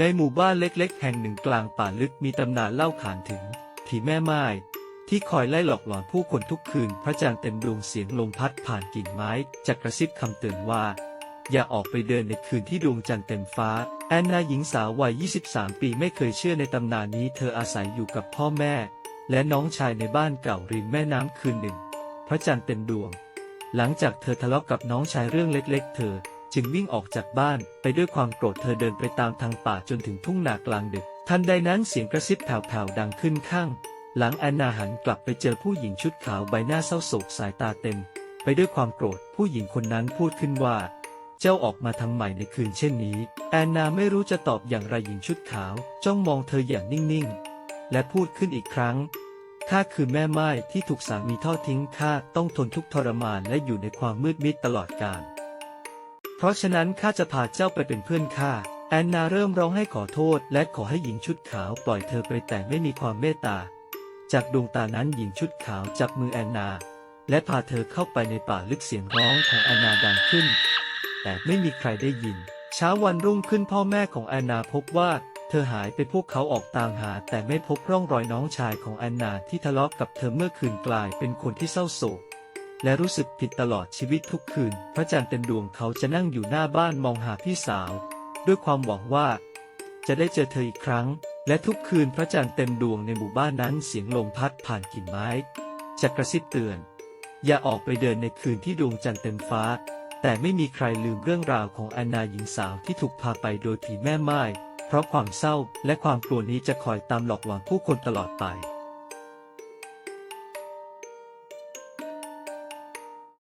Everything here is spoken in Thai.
ในหมู่บ้านเล็กๆ แห่งหนึ่งกลางป่าลึกมีตำนานเล่าขานถึงผีแม่ไม้ที่คอยไล่หลอกหลอนผู้คนทุกคืน พระจันทร์เต็มดวงเสียงลมพัดผ่านกิ่งไม้จะกระซิบคำเตือนว่า อย่าออกไปเดินในคืนที่ดวงจันทร์เต็มฟ้า แอนนาหญิงสาววัย 23 ปีไม่เคยเชื่อในตำนานนี้ เธออาศัยอยู่กับพ่อแม่ และน้องชายในบ้านเก่าริมแม่น้ำคืนหนึ่ง พระจันทร์เต็มดวง หลังจากเธอทะเลาะกับน้องชายเรื่องเล็ก ๆ เธอ จึงวิ่งออกจากบ้านไปด้วยความโกรธเธอเดินไปตามทางป่าจนถึงทุ่งนากลางดึก ทันใดนั้นเสียงกระซิบแผ่วๆดังขึ้นข้าง หลังแอนนาหันกลับไปเจอผู้หญิงชุดขาวใบหน้าเศร้าโศกสายตาเต็ม ไปด้วยความโกรธผู้หญิงคนนั้นพูดขึ้นว่า เจ้าออกมาทำใหม่ในคืนเช่นนี้ แอนนาไม่รู้จะตอบอย่างไรหญิงชุดขาว จ้องมองเธออย่างนิ่งๆ และพูดขึ้นอีกครั้งข้าคือแม่ไม้ที่ถูกสามีทอดทิ้งข้าต้องทนทุกทรมานและอยู่ในความมืดมิดตลอดกาล เพราะฉะนั้นข้าจะพาเจ้าไปเป็นเพื่อนข้า แอนนาเริ่มร้องให้ขอโทษ และขอให้หญิงชุดขาวปล่อยเธอไปแต่ไม่มีความเมตตา จากดวงตานั้นหญิงชุดขาวจับมือแอนนา และพาเธอเข้าไปในป่าลึกเสียงร้องของแอนนาดังขึ้น แต่ไม่มีใครได้ยิน เช้าวันรุ่งขึ้นพ่อแม่ของแอนนาพบว่าเธอหายไปพวกเขาออกตามหา แต่ไม่พบร่องรอยน้องชายของแอนนาที่ทะเลาะกับเธอเมื่อคืนกลายเป็นคนที่เศร้าโศก และรู้สึกผิดตลอดชีวิตทุกคืน พระจันทร์เต็มดวงเขาจะนั่งอยู่หน้าบ้านมองหาพี่สาว ด้วยความหวังว่า จะได้เจอเธออีกครั้ง และทุกคืนพระจันทร์เต็มดวงในหมู่บ้านนั้นเสียงลมพัดผ่านกิ่งไม้จะกระซิบเตือน อย่าออกไปเดินในคืนที่ดวงจันทร์เต็มฟ้า แต่ไม่มีใครลืมเรื่องราวของแอนนาหญิงสาวที่ถูกพาไปโดยผีแม่ไม้เพราะความเศร้าและความกลัวนี้จะคอยตามหลอกหลอนผู้คนตลอดไป